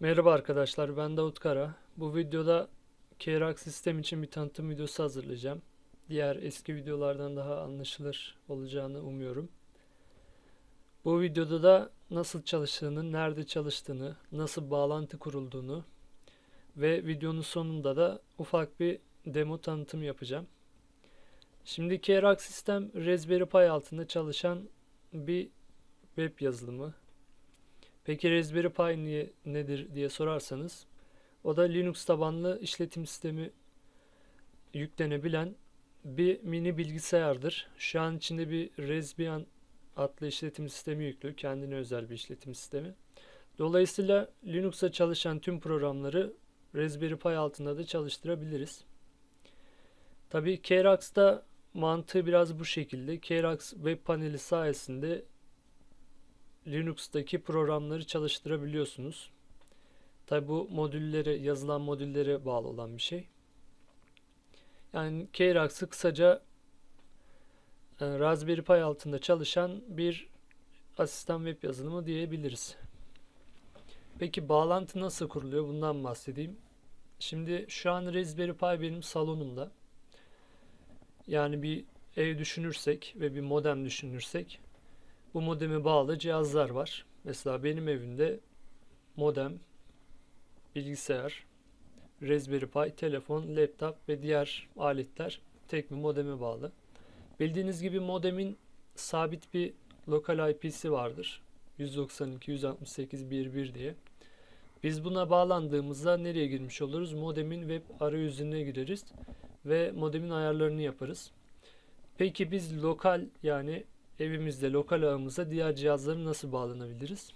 Merhaba arkadaşlar, ben Davut Kara. Bu videoda Kerak sistem için bir tanıtım videosu hazırlayacağım. Diğer eski videolardan daha anlaşılır olacağını umuyorum. Bu videoda da nasıl çalıştığını, nerede çalıştığını, nasıl bağlantı kurulduğunu ve videonun sonunda da ufak bir demo tanıtım yapacağım. Şimdi Kerak sistem Raspberry Pi altında çalışan bir web yazılımı. Peki Raspberry Pi niye, nedir diye sorarsanız o da Linux tabanlı işletim sistemi yüklenebilen bir mini bilgisayardır. Şu an içinde bir Raspbian adlı işletim sistemi yüklü. Kendine özel bir işletim sistemi. Dolayısıyla Linux'a çalışan tüm programları Raspberry Pi altında da çalıştırabiliriz. Tabii Krax'ta mantığı biraz bu şekilde. Krax web paneli sayesinde Linux'taki programları çalıştırabiliyorsunuz. Tabi bu modüllere, yazılan modüllere bağlı olan bir şey. Yani Krax'ı kısaca e, Raspberry Pi altında çalışan bir asistan web yazılımı diyebiliriz. Peki bağlantı nasıl kuruluyor? Bundan bahsedeyim. Şimdi şu an Raspberry Pi benim salonumda. Yani bir ev düşünürsek ve bir modem düşünürsek bu modeme bağlı cihazlar var. Mesela benim evimde modem, bilgisayar, Raspberry Pi, telefon, laptop ve diğer aletler tek bir modeme bağlı. Bildiğiniz gibi modemin sabit bir lokal IP'si vardır. 192.168.1.1 diye. Biz buna bağlandığımızda nereye girmiş oluruz? Modemin web arayüzüne gireriz ve modemin ayarlarını yaparız. Peki biz lokal yani evimizde lokal ağımıza diğer cihazları nasıl bağlanabiliriz?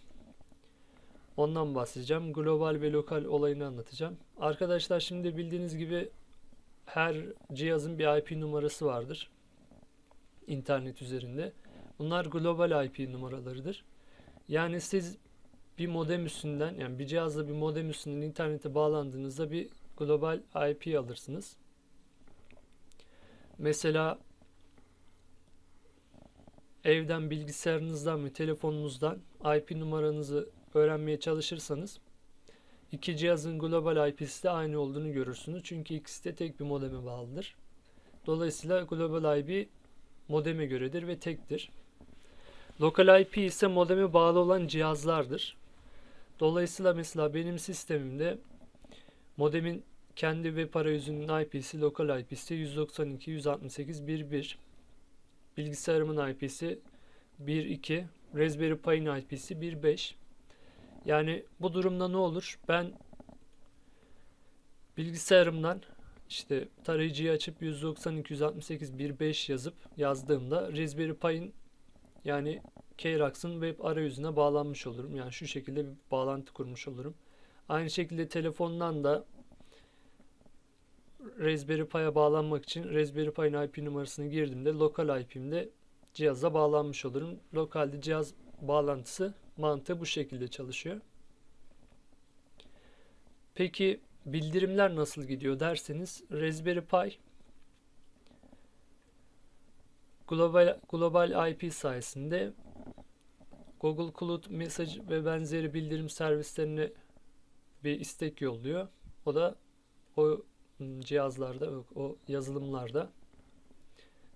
Ondan bahsedeceğim. Global ve lokal olayını anlatacağım. Arkadaşlar şimdi bildiğiniz gibi her cihazın bir IP numarası vardır. İnternet üzerinde. Bunlar global IP numaralarıdır. Yani siz bir modem üstünden yani bir cihazla bir modem üstünden internete bağlandığınızda bir global IP alırsınız. Mesela evden bilgisayarınızdan ve telefonunuzdan IP numaranızı öğrenmeye çalışırsanız iki cihazın global IP'si de aynı olduğunu görürsünüz. Çünkü ikisi de tek bir modeme bağlıdır. Dolayısıyla global IP modeme göredir ve tektir. Lokal IP ise modeme bağlı olan cihazlardır. Dolayısıyla mesela benim sistemimde modemin kendi web arayüzünün IP'si, lokal IP'si 192.168.1.1 Bilgisayarımın IP'si 1.2, Raspberry Pi'nin IP'si 1.5. Yani bu durumda ne olur? Ben bilgisayarımdan işte tarayıcıyı açıp 192.168.1.5 yazıp yazdığımda Raspberry Pi'nin yani Krax'ın web arayüzüne bağlanmış olurum. Yani şu şekilde bir bağlantı kurmuş olurum. Aynı şekilde telefondan da Raspberry Pi'ye bağlanmak için Raspberry Pi'nin IP numarasını girdiğimde lokal IP'imde cihaza bağlanmış olurum. Lokalde cihaz bağlantısı mantığı bu şekilde çalışıyor. Peki bildirimler nasıl gidiyor derseniz Raspberry Pi global, global IP sayesinde Google Cloud Message ve benzeri bildirim servislerine bir istek yolluyor. O da o cihazlarda, o yazılımlarda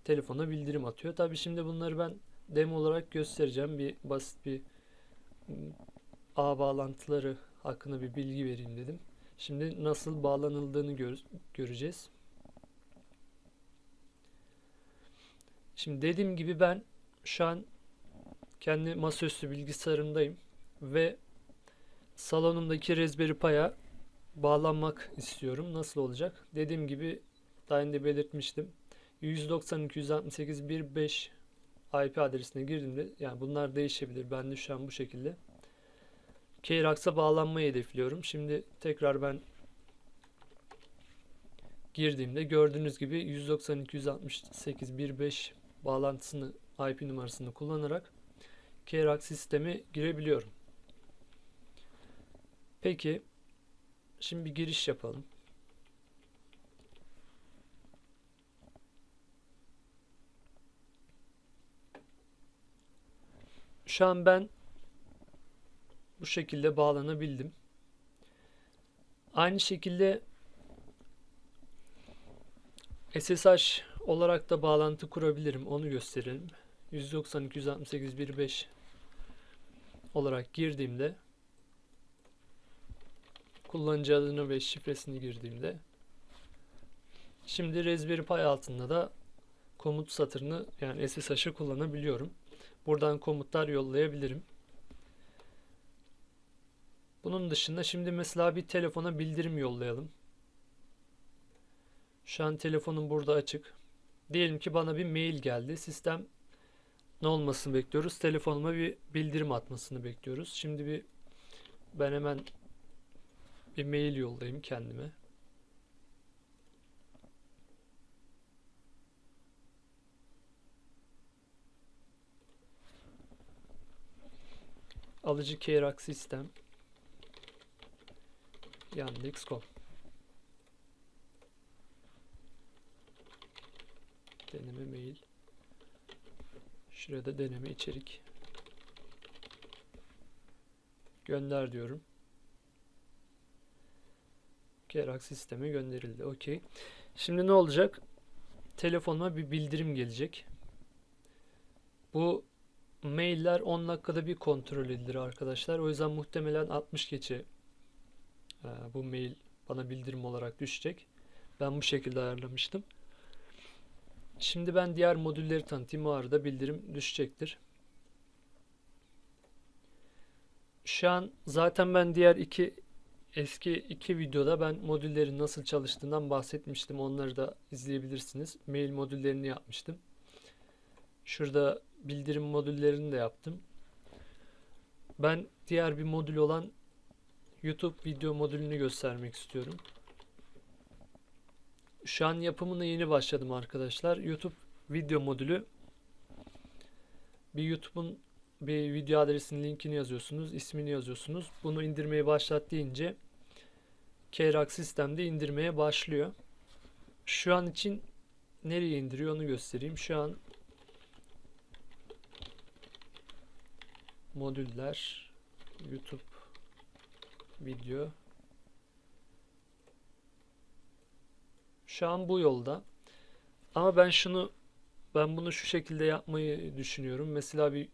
telefona bildirim atıyor. Tabi şimdi bunları ben demo olarak göstereceğim. Bir basit bir ağ bağlantıları hakkında bir bilgi vereyim dedim. Şimdi nasıl bağlanıldığını gör göreceğiz. Şimdi dediğim gibi ben şu an kendi masaüstü bilgisayarımdayım ve salonumdaki Raspberry Pi'ye bağlanmak istiyorum. Nasıl olacak? Dediğim gibi daha önce belirtmiştim. 192.168.1.5 IP adresine girdiğimde yani bunlar değişebilir. Ben de şu an bu şekilde. Krax'a bağlanmayı hedefliyorum. Şimdi tekrar ben girdiğimde gördüğünüz gibi 192.168.1.5 bağlantısını IP numarasını kullanarak Krax sistemi girebiliyorum. Peki Şimdi bir giriş yapalım. Şu an ben bu şekilde bağlanabildim. Aynı şekilde SSH olarak da bağlantı kurabilirim. Onu gösterelim. 192.168.1.5 olarak girdiğimde kullanıcı adını ve şifresini girdiğimde şimdi Raspberry Pi altında da komut satırını yani SSH'ı kullanabiliyorum. Buradan komutlar yollayabilirim. Bunun dışında şimdi mesela bir telefona bildirim yollayalım. Şu an telefonum burada açık. Diyelim ki bana bir mail geldi. Sistem ne olmasını bekliyoruz? Telefonuma bir bildirim atmasını bekliyoruz. Şimdi bir ben hemen bir mail yollayayım kendime. Alıcı Kerak sistem Yandex.com Deneme mail Şurada deneme içerik Gönder diyorum. Kerak sisteme gönderildi. Okey. Şimdi ne olacak? Telefonuma bir bildirim gelecek. Bu mailler 10 dakikada bir kontrol edilir arkadaşlar. O yüzden muhtemelen 60 geçe e, bu mail bana bildirim olarak düşecek. Ben bu şekilde ayarlamıştım. Şimdi ben diğer modülleri tanıtayım. O arada bildirim düşecektir. Şu an zaten ben diğer iki eski iki videoda ben modüllerin nasıl çalıştığından bahsetmiştim. Onları da izleyebilirsiniz. Mail modüllerini yapmıştım. Şurada bildirim modüllerini de yaptım. Ben diğer bir modül olan YouTube video modülünü göstermek istiyorum. Şu an yapımına yeni başladım arkadaşlar. YouTube video modülü bir YouTube'un bir video adresinin linkini yazıyorsunuz, ismini yazıyorsunuz. Bunu indirmeye başlat deyince Kerak sistemde indirmeye başlıyor. Şu an için nereye indiriyor onu göstereyim. Şu an modüller YouTube video şu an bu yolda. Ama ben şunu ben bunu şu şekilde yapmayı düşünüyorum. Mesela bir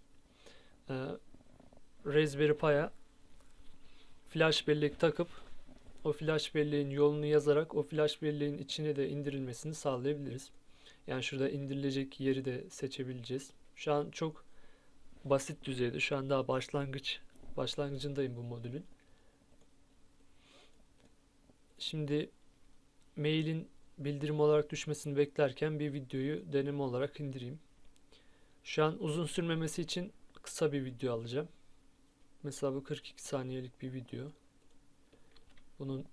e, Raspberry Pi'ya flash bellek takıp o flash belleğin yolunu yazarak o flash belleğin içine de indirilmesini sağlayabiliriz. Yani şurada indirilecek yeri de seçebileceğiz. Şu an çok basit düzeyde. Şu an daha başlangıç başlangıcındayım bu modülün. Şimdi mailin bildirim olarak düşmesini beklerken bir videoyu deneme olarak indireyim. Şu an uzun sürmemesi için kısa bir video alacağım. Mesela bu 42 saniyelik bir video. Bunun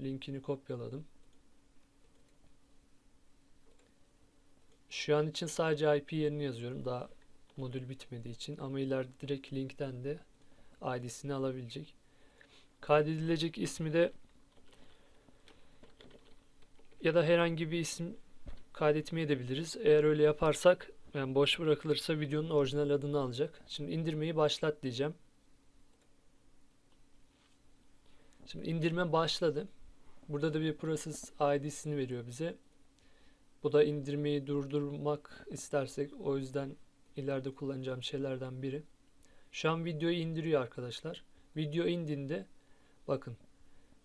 linkini kopyaladım. Şu an için sadece IP yerini yazıyorum. Daha modül bitmediği için ama ileride direkt linkten de ID'sini alabilecek. Kaydedilecek ismi de ya da herhangi bir isim kaydetmeye de biliriz. Eğer öyle yaparsak yani boş bırakılırsa videonun orijinal adını alacak. Şimdi indirmeyi başlat diyeceğim. Şimdi indirme başladı. Burada da bir process ID'sini veriyor bize. Bu da indirmeyi durdurmak istersek o yüzden ileride kullanacağım şeylerden biri. Şu an videoyu indiriyor arkadaşlar. Video indiğinde bakın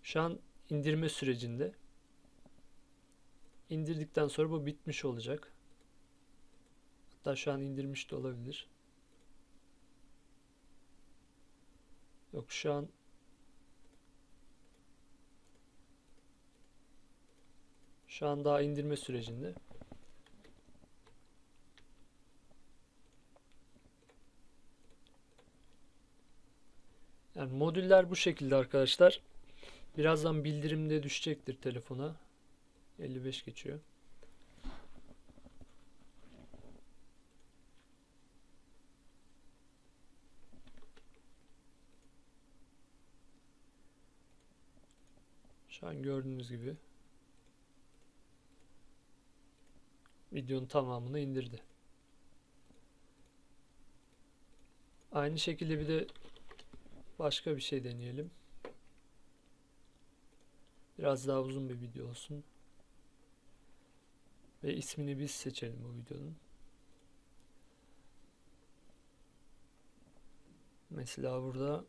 şu an indirme sürecinde. İndirdikten sonra bu bitmiş olacak. Hatta şu an indirmiş de olabilir. Yok şu an Şu an daha indirme sürecinde. Yani modüller bu şekilde arkadaşlar. Birazdan bildirimde düşecektir telefona. 55 geçiyor. Şu an gördüğünüz gibi videonun tamamını indirdi. Aynı şekilde bir de başka bir şey deneyelim. Biraz daha uzun bir video olsun. Ve ismini biz seçelim bu videonun. Mesela burada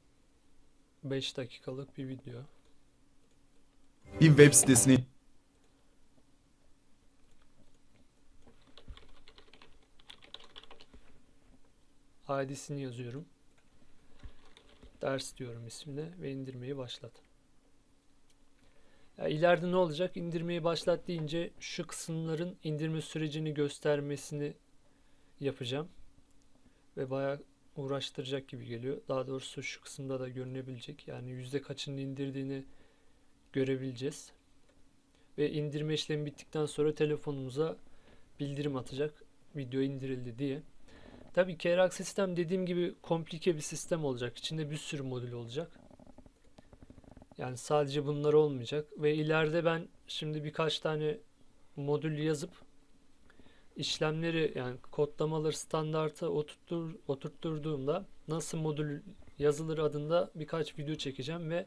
5 dakikalık bir video. Bir web sitesini ID'sini yazıyorum. Ders diyorum ismine ve indirmeyi başlat. Ya ileride ne olacak? İndirmeyi başlat deyince şu kısımların indirme sürecini göstermesini yapacağım. Ve bayağı uğraştıracak gibi geliyor. Daha doğrusu şu kısımda da görünebilecek. Yani yüzde kaçını indirdiğini görebileceğiz. Ve indirme işlemi bittikten sonra telefonumuza bildirim atacak. Video indirildi diye. Tabii Kerak sistem dediğim gibi komplike bir sistem olacak. İçinde bir sürü modül olacak. Yani sadece bunlar olmayacak. Ve ileride ben şimdi birkaç tane modül yazıp işlemleri yani kodlamaları standarta oturtur, oturtturduğumda nasıl modül yazılır adında birkaç video çekeceğim ve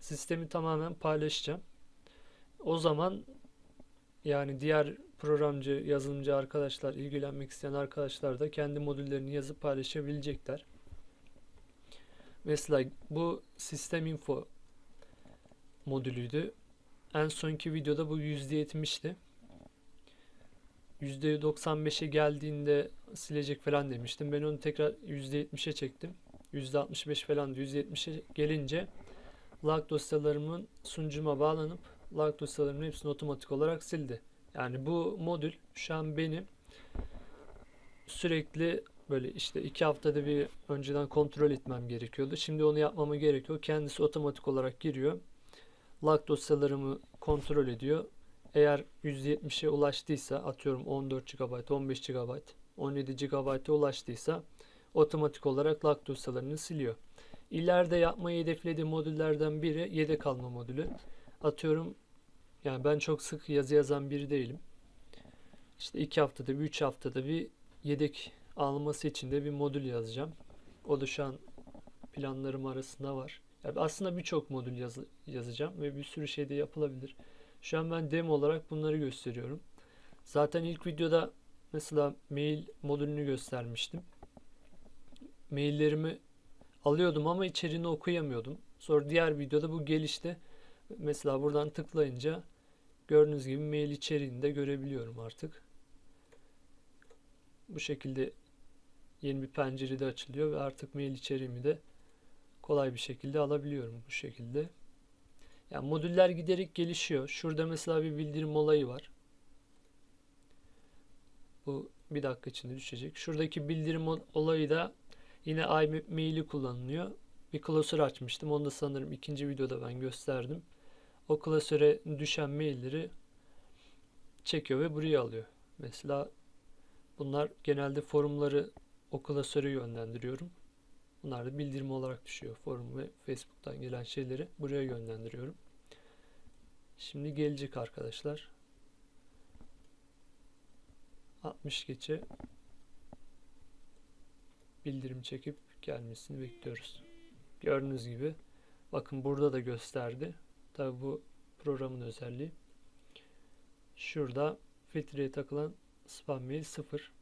sistemi tamamen paylaşacağım. O zaman yani diğer programcı, yazılımcı arkadaşlar, ilgilenmek isteyen arkadaşlar da kendi modüllerini yazıp paylaşabilecekler. Mesela bu sistem info modülüydü. En sonki videoda bu %70'ti. %95'e geldiğinde silecek falan demiştim. Ben onu tekrar %70'e çektim. %65 falan %70'e gelince lag dosyalarımın sunucuma bağlanıp lag dosyalarımın hepsini otomatik olarak sildi. Yani bu modül şu an benim sürekli böyle işte iki haftada bir önceden kontrol etmem gerekiyordu. Şimdi onu yapmama gerekiyor. Kendisi otomatik olarak giriyor. Log dosyalarımı kontrol ediyor. Eğer %70'e ulaştıysa atıyorum 14 GB, 15 GB, 17 GB'a ulaştıysa otomatik olarak log dosyalarını siliyor. İleride yapmayı hedeflediğim modüllerden biri yedek alma modülü. Atıyorum yani ben çok sık yazı yazan biri değilim. İşte iki haftada bir, üç haftada bir yedek alması için de bir modül yazacağım. O da şu an planlarım arasında var. Yani aslında birçok modül yaz yazacağım ve bir sürü şey de yapılabilir. Şu an ben demo olarak bunları gösteriyorum. Zaten ilk videoda mesela mail modülünü göstermiştim. Maillerimi alıyordum ama içeriğini okuyamıyordum. Sonra diğer videoda bu gelişti. Mesela buradan tıklayınca gördüğünüz gibi mail içeriğini de görebiliyorum artık. Bu şekilde yeni bir pencerede açılıyor ve artık mail içeriğimi de kolay bir şekilde alabiliyorum bu şekilde. Yani modüller giderek gelişiyor. Şurada mesela bir bildirim olayı var. Bu bir dakika içinde düşecek. Şuradaki bildirim olayı da yine IMAP maili kullanılıyor. Bir klasör açmıştım. Onu da sanırım ikinci videoda ben gösterdim. O klasöre düşen mailleri çekiyor ve buraya alıyor. Mesela bunlar genelde forumları o klasöre yönlendiriyorum. Bunlar da bildirim olarak düşüyor. Forum ve Facebook'tan gelen şeyleri buraya yönlendiriyorum. Şimdi gelecek arkadaşlar. 60 geçe bildirim çekip gelmesini bekliyoruz. Gördüğünüz gibi bakın burada da gösterdi. Tabi bu programın özelliği. Şurada filtreye takılan spam mail 0.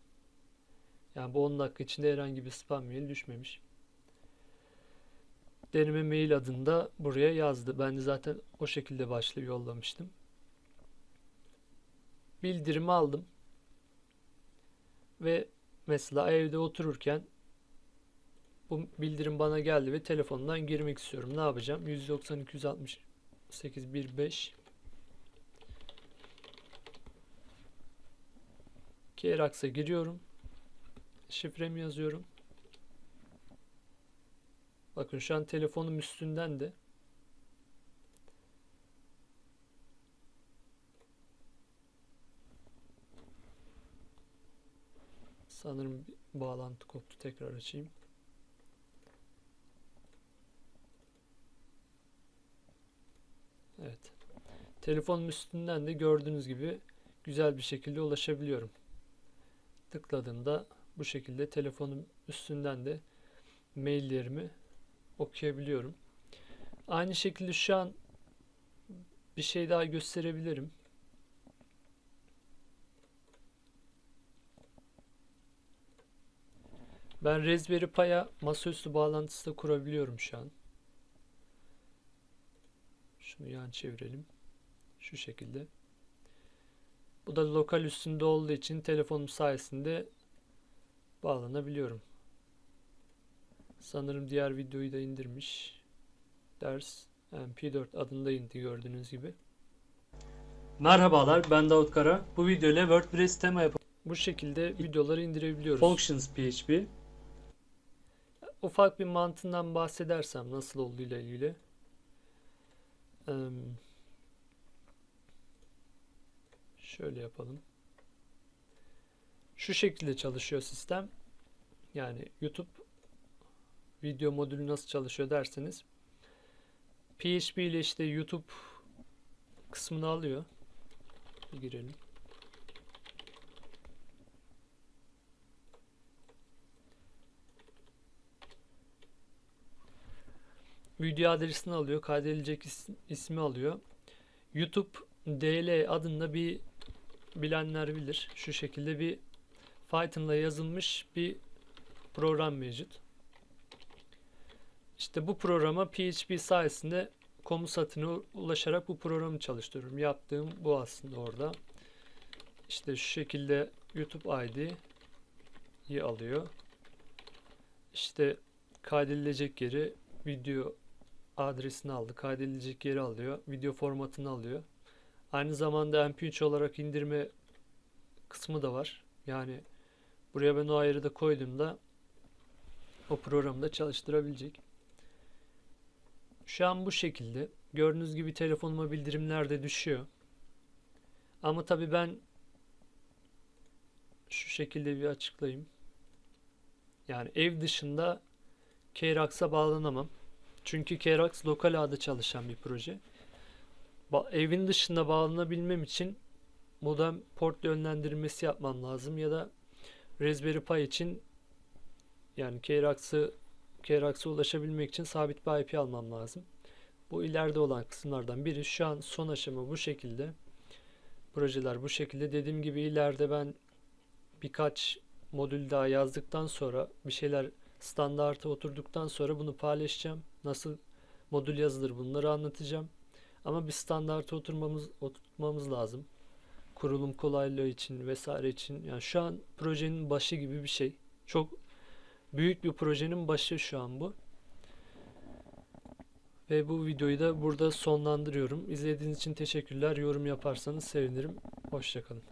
Yani bu 10 dakika içinde herhangi bir spam mail düşmemiş. Deneme mail adında buraya yazdı. Ben de zaten o şekilde başlayıp yollamıştım. Bildirimi aldım. Ve mesela evde otururken bu bildirim bana geldi ve telefondan girmek istiyorum. Ne yapacağım? 190 268 15 Kerax'a giriyorum. Şifremi yazıyorum. Bakın şu an telefonum üstünden de Sanırım bir bağlantı koptu. Tekrar açayım. Telefonun üstünden de gördüğünüz gibi güzel bir şekilde ulaşabiliyorum. Tıkladığımda bu şekilde telefonun üstünden de maillerimi okuyabiliyorum. Aynı şekilde şu an bir şey daha gösterebilirim. Ben Raspberry Pi'ya masaüstü bağlantısı da kurabiliyorum şu an. Şunu yan çevirelim. Şu şekilde. Bu da lokal üstünde olduğu için telefonum sayesinde bağlanabiliyorum. Sanırım diğer videoyu da indirmiş. Ders MP4 adında indi gördüğünüz gibi. Merhabalar ben Davut Kara. Bu video ile WordPress tema yapıp bu şekilde videoları indirebiliyoruz. Functions PHP. Ufak bir mantığından bahsedersem nasıl olduğuyla ilgili. Eee, Şöyle yapalım. Şu şekilde çalışıyor sistem. Yani YouTube video modülü nasıl çalışıyor derseniz PHP ile işte YouTube kısmını alıyor. Bir girelim. Video adresini alıyor, kaydedilecek is- ismi alıyor. YouTube DL adında bir bilenler bilir. Şu şekilde bir Python'la yazılmış bir program mevcut. İşte bu programa PHP sayesinde komut satırına ulaşarak bu programı çalıştırıyorum. Yaptığım bu aslında orada. İşte şu şekilde YouTube ID'yi alıyor. İşte kaydedilecek yeri video adresini aldı. Kaydedilecek yeri alıyor. Video formatını alıyor. Aynı zamanda MP3 olarak indirme kısmı da var. Yani buraya ben o ayrı da koyduğumda o programı da çalıştırabilecek. Şu an bu şekilde. Gördüğünüz gibi telefonuma bildirimler de düşüyor. Ama tabii ben şu şekilde bir açıklayayım. Yani ev dışında Krax'a bağlanamam. Çünkü Krax lokal ağda çalışan bir proje. Evin dışında bağlanabilmem için modem port yönlendirmesi yapmam lazım ya da Raspberry Pi için yani Krax'ı Krax'a ulaşabilmek için sabit bir IP almam lazım. Bu ileride olan kısımlardan biri. Şu an son aşama bu şekilde. Projeler bu şekilde. Dediğim gibi ileride ben birkaç modül daha yazdıktan sonra bir şeyler standarta oturduktan sonra bunu paylaşacağım. Nasıl modül yazılır bunları anlatacağım. Ama bir standarta oturmamız oturtmamız lazım. Kurulum kolaylığı için vesaire için. Yani şu an projenin başı gibi bir şey. Çok büyük bir projenin başı şu an bu. Ve bu videoyu da burada sonlandırıyorum. İzlediğiniz için teşekkürler. Yorum yaparsanız sevinirim. Hoşçakalın.